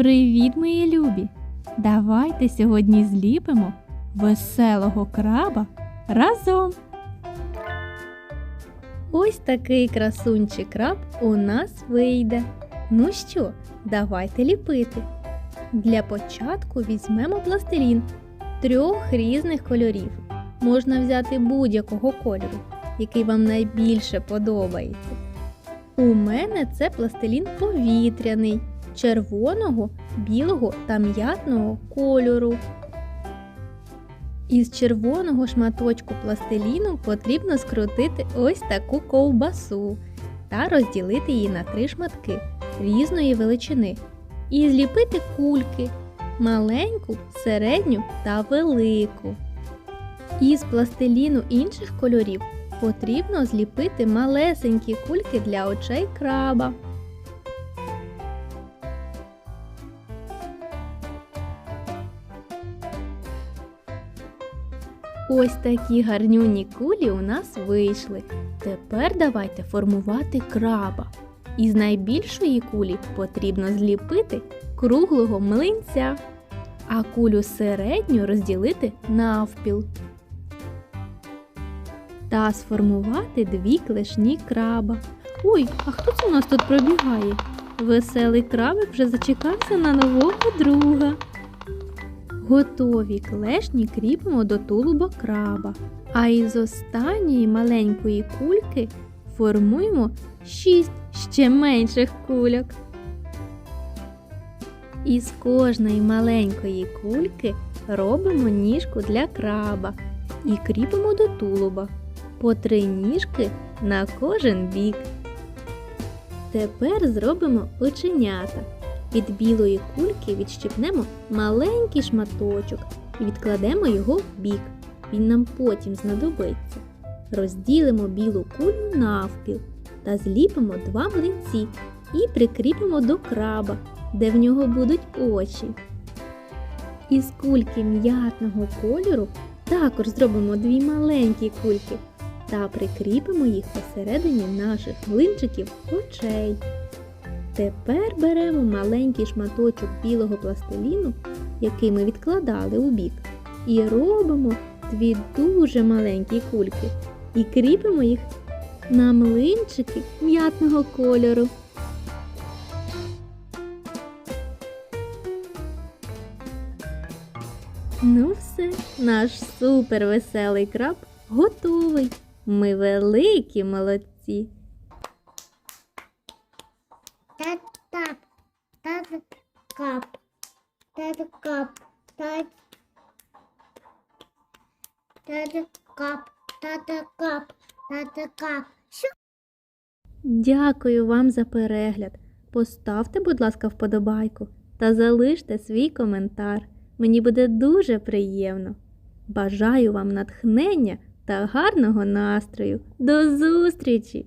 Привіт, мої любі! Давайте сьогодні зліпимо веселого краба разом. Ось такий красунчик краб у нас вийде. Ну що, давайте ліпити. Для початку візьмемо пластилін трьох різних кольорів. Можна взяти будь-якого кольору, який вам найбільше подобається. У мене це пластилін повітряний, червоного, білого та м'ятного кольору. Із червоного шматочку пластиліну потрібно скрутити ось таку ковбасу та розділити її на три шматки різної величини і зліпити кульки маленьку, середню та велику. Із пластиліну інших кольорів потрібно зліпити малесенькі кульки для очей краба. Ось такі гарнюні кулі у нас вийшли. Тепер давайте формувати краба. Із найбільшої кулі потрібно зліпити круглого млинця, а кулю середню розділити навпіл. Та сформувати дві клешні краба. Ой, а хто це у нас тут пробігає? Веселий крабик вже зачекався на нового друга. Готові клешні кріпимо до тулуба краба, а із останньої маленької кульки формуємо шість ще менших кульок. Із кожної маленької кульки робимо ніжку для краба і кріпимо до тулуба по три ніжки на кожен бік. Тепер зробимо оченята. Від білої кульки відщипнемо маленький шматочок і відкладемо його в бік. Він нам потім знадобиться. Розділимо білу кулю навпіл та зліпимо два млинці і прикріпимо до краба, де в нього будуть очі. Із кульки м'ятного кольору також зробимо дві маленькі кульки та прикріпимо їх посередині наших млинчиків очей. Тепер беремо маленький шматочок білого пластиліну, який ми відкладали у бік, і робимо дві дуже маленькі кульки і кріпимо їх на млинчики м'ятного кольору. Ну все, наш супер веселий краб готовий. Ми великі молодці. Тат-кап, тат-кап, тат- тат-кап, тат-кап, тат-кап. Дякую вам за перегляд. Поставте, будь ласка, вподобайку та залиште свій коментар. Мені буде дуже приємно. Бажаю вам натхнення та гарного настрою. До зустрічі!